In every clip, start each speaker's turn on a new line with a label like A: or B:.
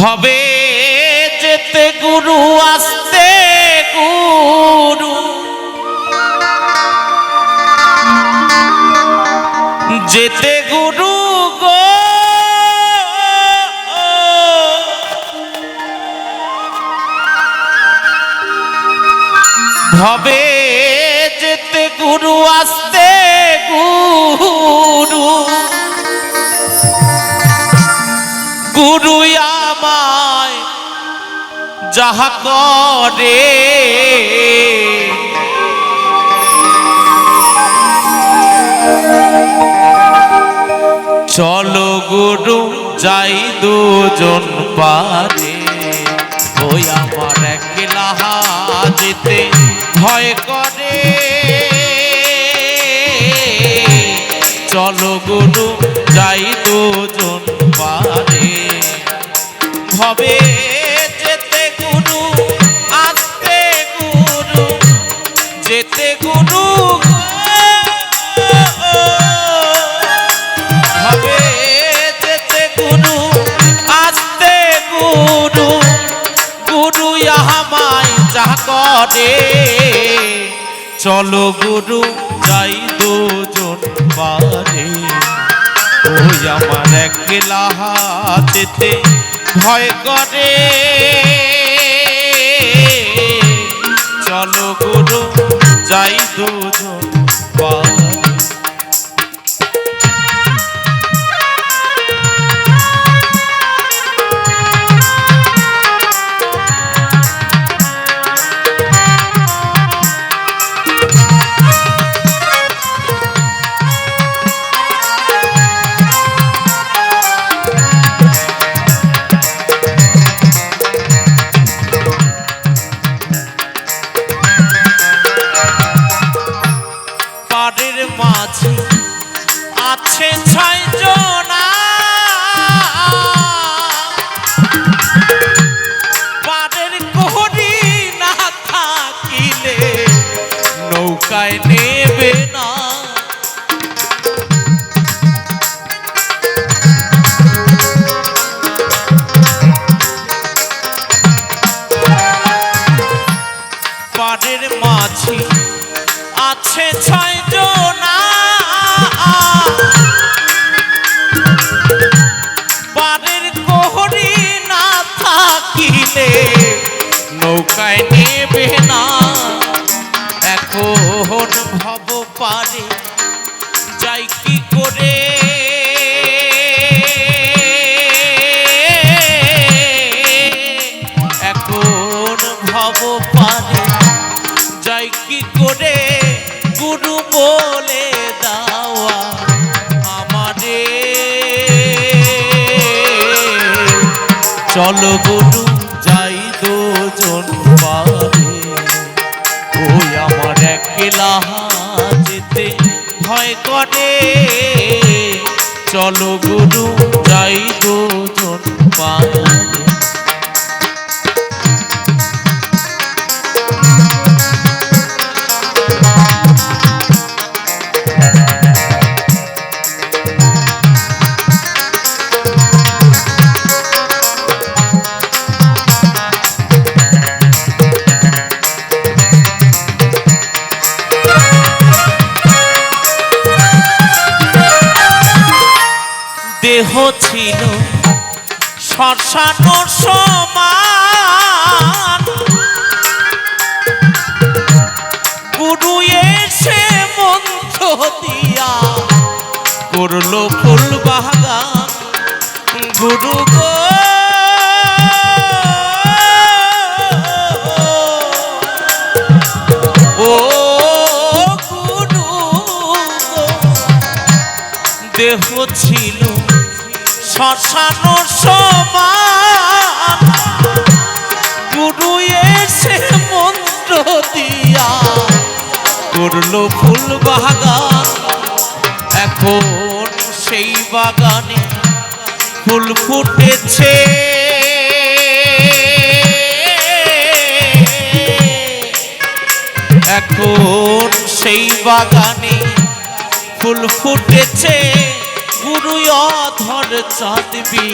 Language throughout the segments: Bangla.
A: ভবে যেতে গুরু আসতে গুরু। যেতে গুরু গো। ভবে যেতে গুরু আসতে গুরু। গুরু যাহা করে। চলো গুরু, যাই দুজন পারে। ওই আমার একলা যেতে ভয় করে। চলো গুরু, যাই দুজন পারে। ভবে করে। চলো গুরু যাই দুজন পারে। ওই আমার একলা হাতেতে ভয় করে। ten. থাকিলে নৌকায় নেবে না। এখন ভব পারে, যাই কি করে? এখন ভব পারে, যাই কি করে? গুরু বলে দাওয়া আমারে। চলো গুরু যেতে ভয় করে। চলো গুরু যাই দুজন পারে ছিল। শ্মশান সমান। গুরু এসে মন্ত্র দিয়া করল ফুল বাগান। গুরু দেহ ছিল শ্মশান সমান। গুরু এসে মন্ত্র দিয়া করল ফুল বাগান। এখন সেই বাগানে ফুল ফুটেছে। এখন সেই বাগানে ফুল ফুটেছে। গুরু অধর চাঁদবি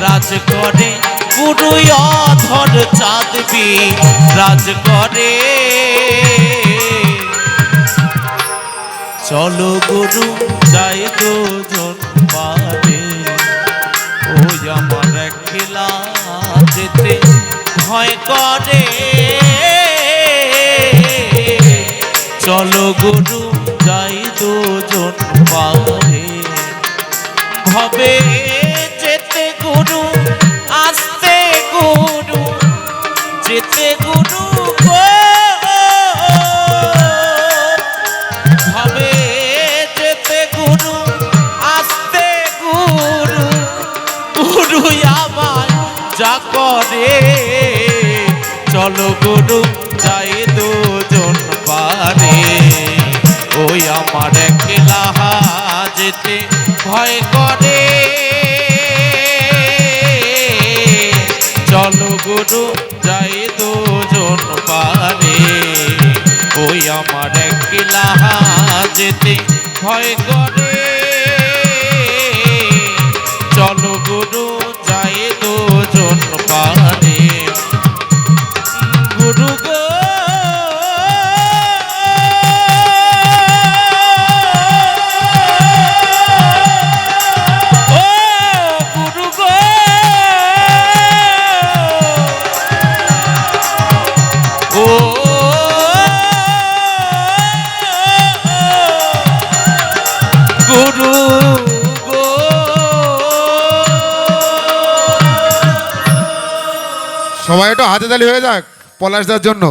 A: রাজ করে গুরু অধর চাঁদবি রাজ করে চলো গুরু, যাই দুজন পারে, ওই আমার একলা যেতে ভয় করে। চলো গুরু আমার যা করে। চলো গুরু, যাই দুজন পারে। ওই আমার একলা যেতে ভয় করে। চলো গুরু, যাই দুজন পারে। ওই আমার একলা যেতে ভয় করে।
B: হাতে তালি হয়ে যাক পলাশদার জন্য।